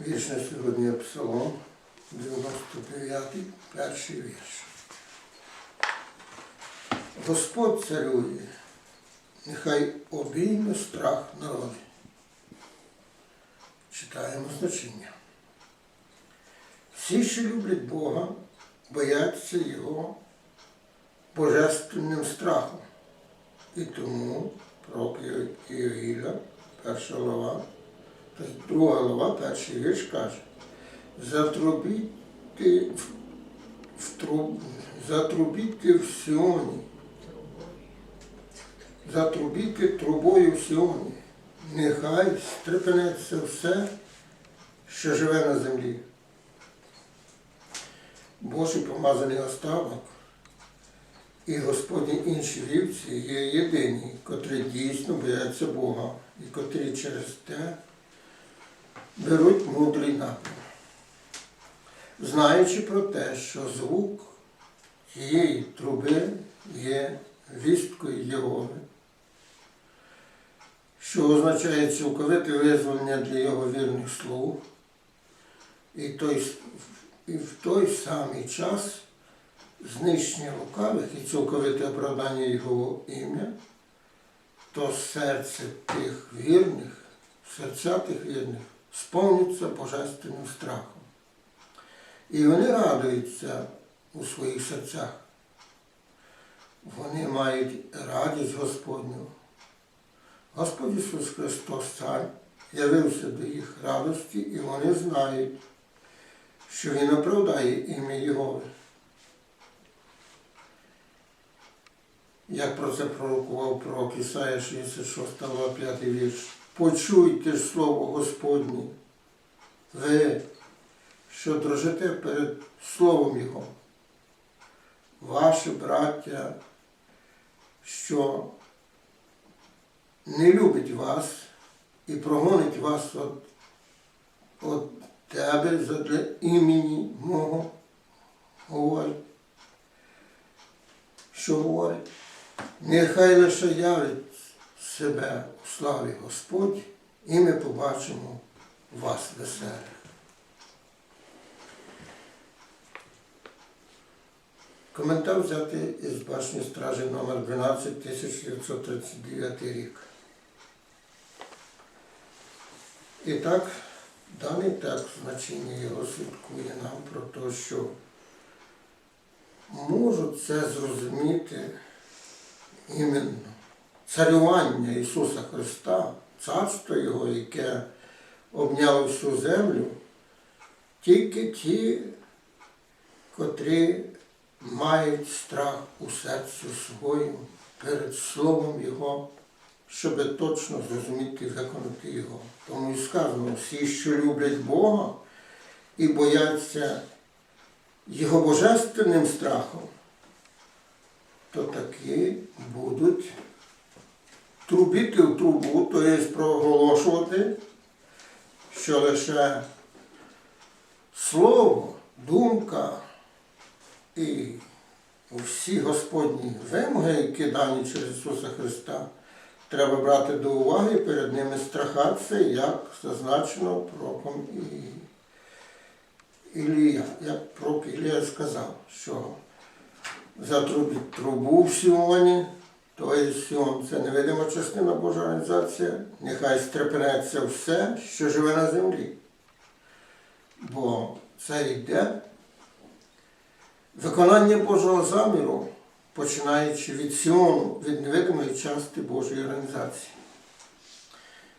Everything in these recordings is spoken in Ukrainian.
Вірш на сьогодні Псалом, 99, перший вірш. Господь царює, нехай обійме страх народи. Читаємо значення. Всі, що люблять Бога, бояться Його божественним страхом. І тому пророк Іоїля, перша глава, друга глава, перший вірш каже, затрубіти в, в труб, затрубіти в Сіоні, затрубіти трубою в Сіоні, нехай стрепенеться все, що живе на землі. Божий помазаний оставок і Господні інші вівці є єдині, котрі дійсно бояться Бога і котрі через те беруть мудрий напрям. Знаючи про те, що звук цієї труби є вісткою Єгови, що означає цілковите визволення для його вірних слуг, і, той, і в той самий час знищення лукавих і цілковите оправдання Його ім'я, то серце тих вірних, серця тих вірних сповнються божественним страхом. І вони радуються у своїх серцях. Вони мають радість Господню. Господь Ісус Христос Цар явився до їх радості, і вони знають, що Він оправдає ім'я Єгови. Як про це пророкував пророк Ісая 66, 5 вірш. Почуйте слово Господнє, ви, що дрожите перед Словом Його, ваші браття, що не любить вас і прогонить вас від, від тебе задля імені мого, говорить, що говорить. Нехай лише явить себе славі Господь, і ми побачимо вас веселих. Коментар взяти із башні стражі номер 12 1939 рік. І так, даний текст значення його свідкує нам про те, що можуть це зрозуміти іменно царювання Ісуса Христа, царство Його, яке обняло всю землю, тільки ті, котрі мають страх у серці своєму перед Словом Його, щоб точно зрозуміти виконати Його. Тому і сказано, всі, що люблять Бога і бояться Його божественним страхом, то такі будуть трубити в трубу, тобто проголошувати, що лише слово, думка і всі Господні вимоги, які дані через Ісуса Христа, треба брати до уваги, перед ними страхатися, як зазначено пророком Ілія, як пророк Ілія сказав, що затрубить трубу в Сіоні, то Сіон це невидима частина Божа організація, нехай стрепенеться все, що живе на землі. Бо це йде виконання Божого заміру, починаючи від Сіону, від невидимої частини Божої організації,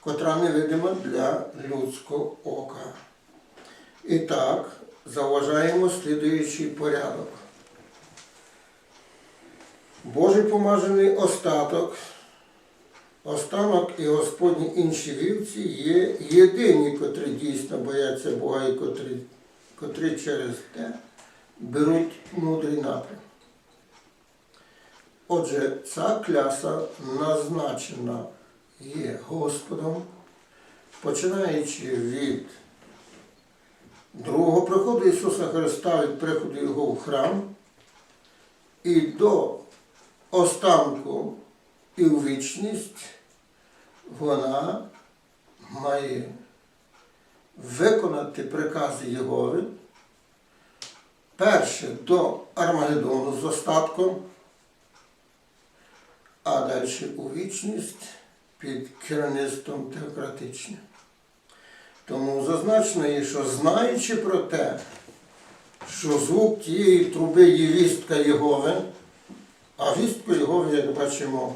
котра невидима для людського ока. І так, заважаємо слідуючий порядок. Божий помажений остаток, останок і Господні інші вівці є єдині, котрі дійсно бояться Бога і котрі, котрі через те беруть мудрий напрям. Отже, ця кляса назначена є Господом, починаючи від другого приходу Ісуса Христа від приходу Його в храм і до останку і у вічність вона має виконати прикази Єгови, перше до Армагеддону з остатком, а далі у вічність під керівництвом теократичним. Тому зазначено є, що знаючи про те, що звук тієї труби є вістка Єгови, а вістку Єгови, як бачимо,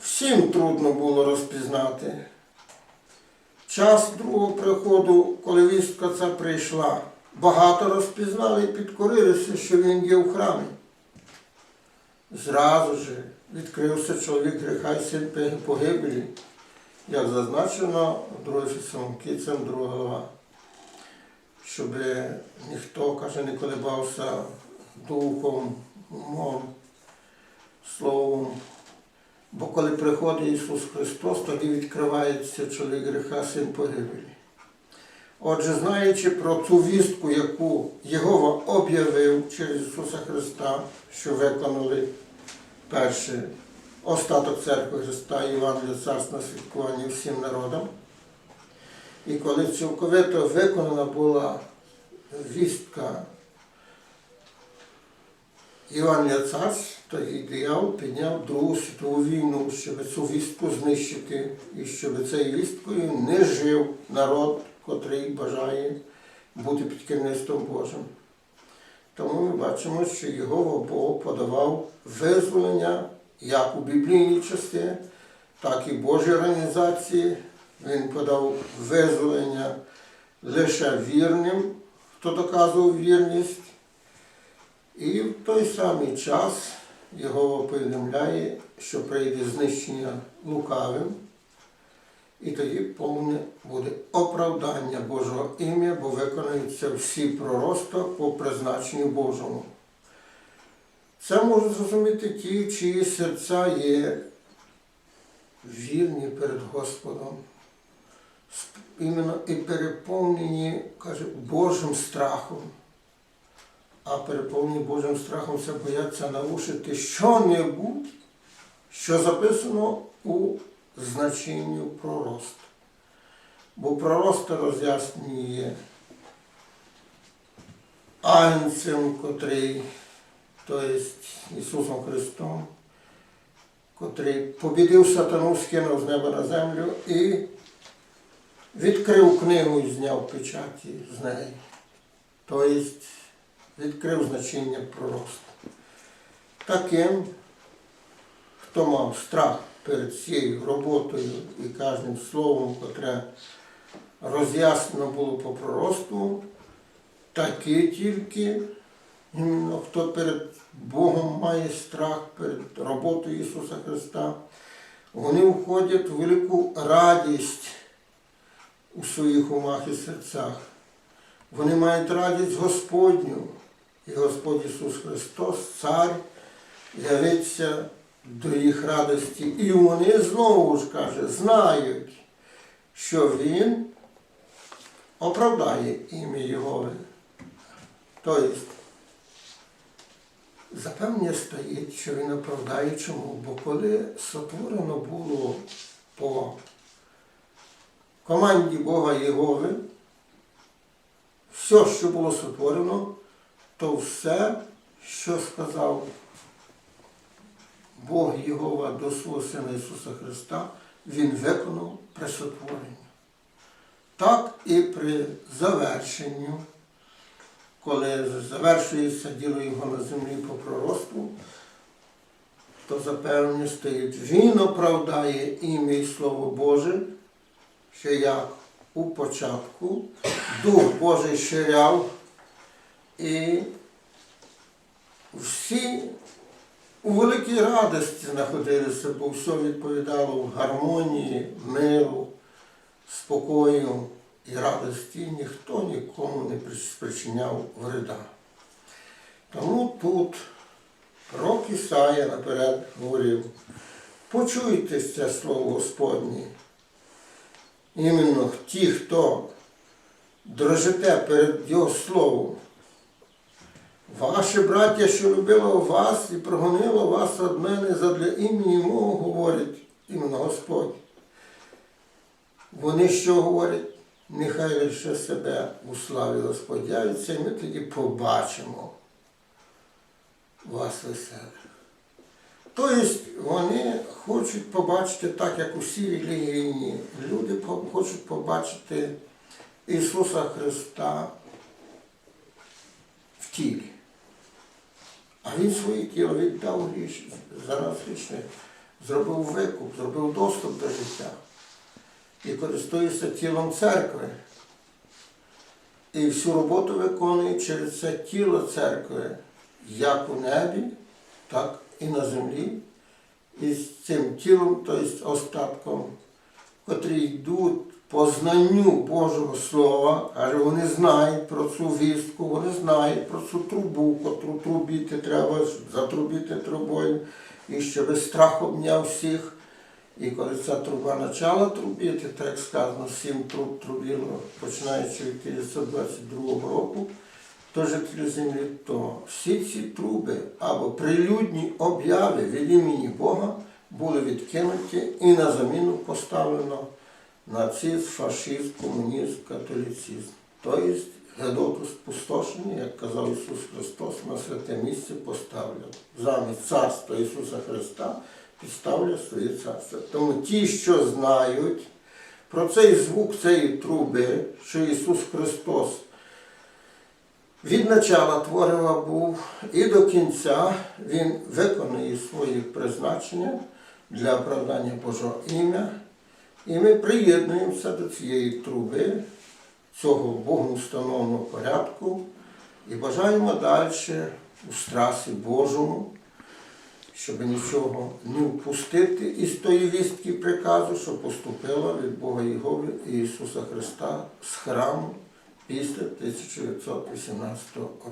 всім трудно було розпізнати. Час другого приходу, коли вістка ця прийшла, багато розпізнали і підкорилися, що він є в храмі. Зразу ж відкрився чоловік гріха і син погибелі, як зазначено в 2 Фесалоникійцям, 2 глава. Щоб ніхто, каже, не колебався духом, умом, словом. Бо коли приходить Ісус Христос, тоді відкривається чоловік гріха, син погибелі. Отже, знаючи про цю вістку, яку Єгова об'явив через Ісуса Христа, що виконали перше остаток церкви Христа і Євангелія Царства святкування всім народам. І коли цілковито виконана була вістка Іван Царств, тоді диявол підняв Другу світову війну, щоб цю вістку знищити, і щоб цією вісткою не жив народ, котрий бажає бути під керівництвом Божим. Тому ми бачимо, що його Бог подавав визволення як у біблійній частині, так і Божій організації. Він подав визволення лише вірним, хто доказував вірність. І в той самий час його повідомляє, що прийде знищення лукавим, і тоді повне буде оправдання Божого ім'я, бо виконуються всі пророцтва по призначенню Божому. Це можуть зрозуміти ті, чиї серця є вірні перед Господом, іменно і переповнені, каже, Божим страхом. А переповнені Божим страхом це бояться нарушити що-небудь, що записано у значенню пророст. Бо пророста роз'яснює Агнцем, котрий, тобто Ісусом Христом, котрий побідив сатану, скинув з неба на землю і відкрив книгу і зняв печаті з неї. Тобто відкрив значення пророста. Таким, хто мав страх перед цією роботою і кожним словом, котре роз'яснено було по проросту, такі тільки, хто перед Богом має страх перед роботою Ісуса Христа, вони входять в велику радість у своїх умах і серцях. Вони мають радість Господню. І Господь Ісус Христос, Цар, явиться до їх радості. І вони знову ж каже, знають, що Він оправдає ім'я Його. Тобто, запевнення стоїть, що він оправдає чому? Бо коли сотворено було по команді Бога Єгови, все, що було сотворено, то все, що сказав Бог Єгова до свого Сина Ісуса Христа, Він виконав при сотворенні. Так і при завершенню, коли завершується діло Його на землі по пророцтву, то запевнення стоїть, Він оправдає ім'я і Слово Боже, що як у початку. Дух Божий ширяв і всі у великій радості знаходилися, бо все відповідало в гармонії, миру, спокою і радості. Ніхто нікому не спричиняв вреда. Тому тут пророк Ісая наперед говорив, почуйте це слово Господнє. Іменно ті, хто дрожите перед Його Словом. Ваше браття, що любило вас і прогонило вас від мене задля імені мого, говорить іменно Господь. Вони що говорять? нехай лише себе у славі Господь явиться, і ми тоді побачимо вас веселих. Тобто вони хочуть побачити так, як усі релігійні люди хочуть побачити Ісуса Христа в тілі. А Він своє тіло віддав гріш, за нас грішних, зробив викуп, зробив доступ до життя і користується тілом церкви. І всю роботу виконує через це тіло церкви, як у небі, так і на землі. І з цим тілом, тобто остатком, котрі йдуть по знанню Божого Слова, каже, вони знають про цю вістку, вони знають про цю трубу, котру трубити треба, затрубити трубою, і щоб страх обняв всіх. І коли ця труба почала трубити, так як сказано, сім труб трубило, починаючи від 1922 року, то жителі землі, то всі ці труби або прилюдні обяви від імені Бога були відкинуті і на заміну поставлено нацизм, фашизм, комунізм, католицизм. Тобто Гедоту спустошення, як казав Ісус Христос, на святе місце поставлено. Замість царства Ісуса Христа підставлю своє царство. Тому ті, що знають про цей звук цієї труби, що Ісус Христос від начала творива був і до кінця Він виконує свої призначення для оправдання Божого ім'я. І ми приєднуємося до цієї труби, цього Богом встановленого порядку і бажаємо далі у страсі Божому щоб нічого не впустити із тої вістки приказу, що поступила від Бога Єгови Ісуса Христа з храму після 1918 року.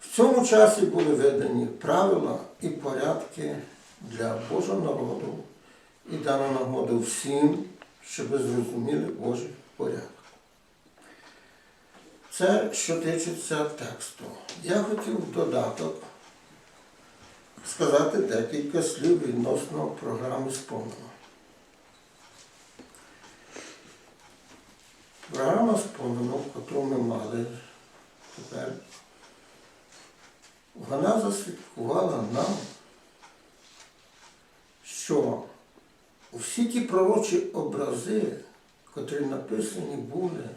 В цьому часі були видані правила і порядки для Божого народу і дана нагода всім, щоб зрозуміли Божий порядок. Це що тичиться тексту. Я хотів в додаток сказати декілька слів відносно програми «Сповнено». Програма «Сповнено», яку ми мали тепер, вона засвідкувала нам, що всі ті пророчі образи, котрі написані були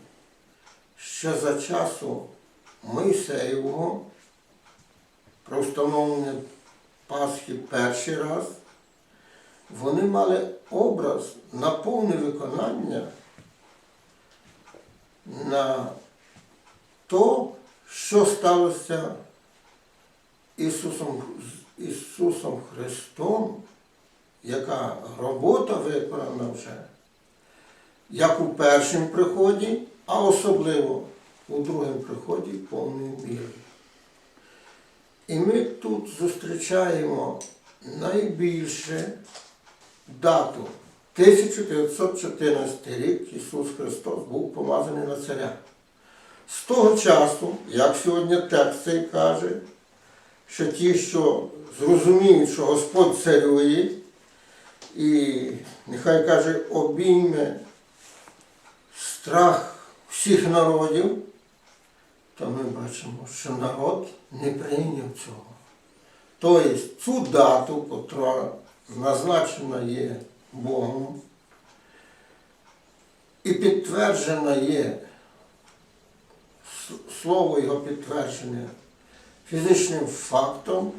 ще за часу Мойсеєвого, про встановлення Пасхи перший раз, вони мали образ на повне виконання на то, що сталося Ісусом, Ісусом Христом, яка робота виконана вже, як у першому приході, а особливо у другому приході повною мірою. І ми тут зустрічаємо найбільше дату 1914 рік Ісус Христос був помазаний на царя. З того часу, як сьогодні текст цей каже, що ті, що зрозуміють, що Господь царює, і нехай каже, обійме страх всіх народів, то ми бачимо, що народ не прийняв цього. Тобто цю дату, яка назначена є Богом, і підтверджена є слово його підтверджене фізичним фактом,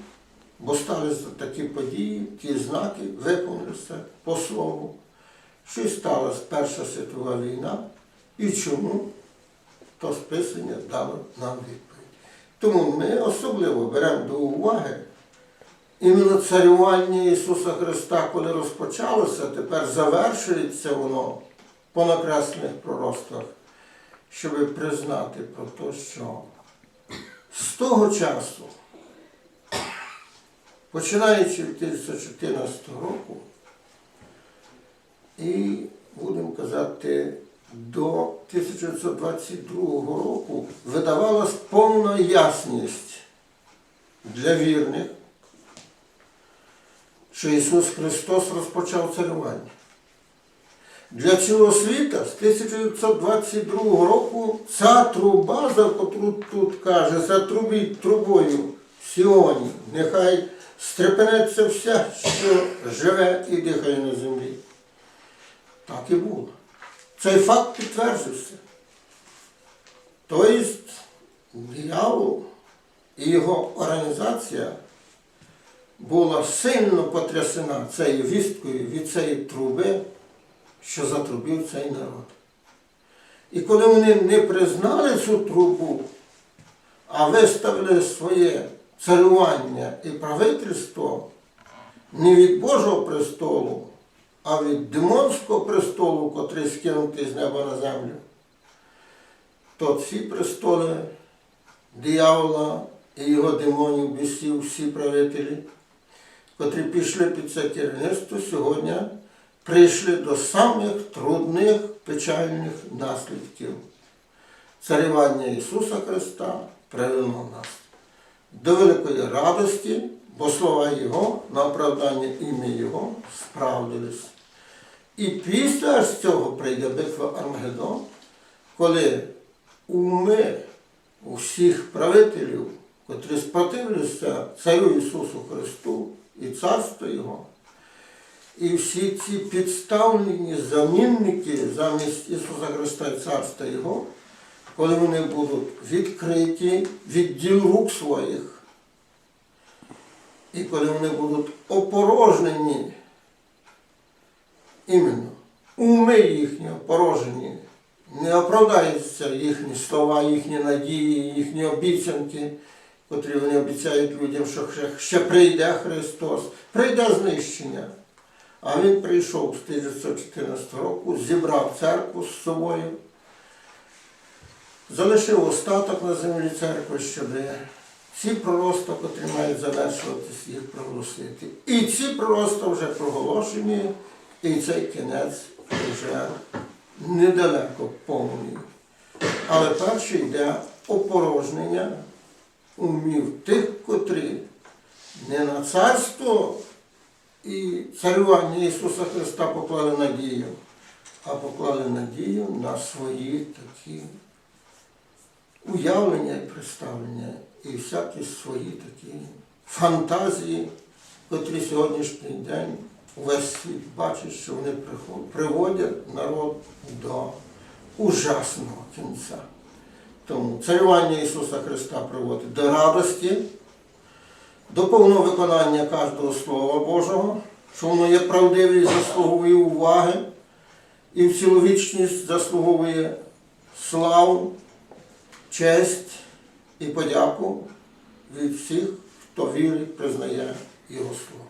бо сталися такі події, ті знаки виконалися по слову, що сталася Перша світова війна і чому то списання дало нам відповідь. Тому ми особливо беремо до уваги іменно царювання Ісуса Христа, коли розпочалося, тепер завершується воно по накреслених пророцтвах, щоб признати про те, що з того часу, починаючи від 1914 року, і будемо казати, до 1922 року видавалась повна ясність для вірних, що Ісус Христос розпочав царювання. Для цілого світа з 1922 року ця труба, за котру тут каже, затрубіть трубою в Сіоні, нехай стрепенеться вся, що живе і дихає на землі. Так і було. Цей факт підтверджився. Тобто диявол і його організація була сильно потрясена цією вісткою від цієї труби, що затрубив цей народ. І коли вони не признали цю трубу, а виставили своє царювання і правительство не від Божого престолу, а від демонського престолу, котрий скинутий з неба на землю, то ці престоли диявола і його демонів, бісів, всі правителі, котрі пішли під це керівництво, сьогодні прийшли до самих трудних печальних наслідків. Царювання Ісуса Христа привело нас до великої радості, бо слова Його на оправдання ім'я Його справдились. І після ж цього прийде битва Армагеддон, коли уми усіх правителів, котрі спротивилися царю Ісусу Христу і царство Його, і всі ці підставлені замінники замість Ісуса Христа і царства Його, коли вони будуть відкриті від діл рук своїх, і коли вони будуть опорожнені, іменно, уми їхні опорожені, не оправдаються їхні слова, їхні надії, їхні обіцянки, котрі вони обіцяють людям, що ще, прийде Христос, прийде знищення. А Він прийшов з 1914 року, зібрав церкву з собою, залишив остаток на землі церкви, щоб ці пророцтва, котрі мають завершуватись, їх проголосити. І ці пророцтва вже проголошені, і цей кінець вже недалеко повний. Але перше йде опорожнення умів тих, котрі не на царство і царювання Ісуса Христа поклали надію, а поклали надію на свої такі уявлення і представлення, і всякі свої такі фантазії, котрі сьогоднішній день весь світ бачить, що вони приводять народ до ужасного кінця. Тому царювання Ісуса Христа приводить до радості, до повного виконання кожного Слова Божого, що воно є правдиве і заслуговує уваги, і в ціловічність заслуговує славу, честь і подяку від всіх, хто вірить, признає Його Слово.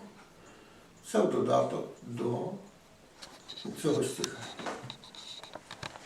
Це в додаток до цього стиха.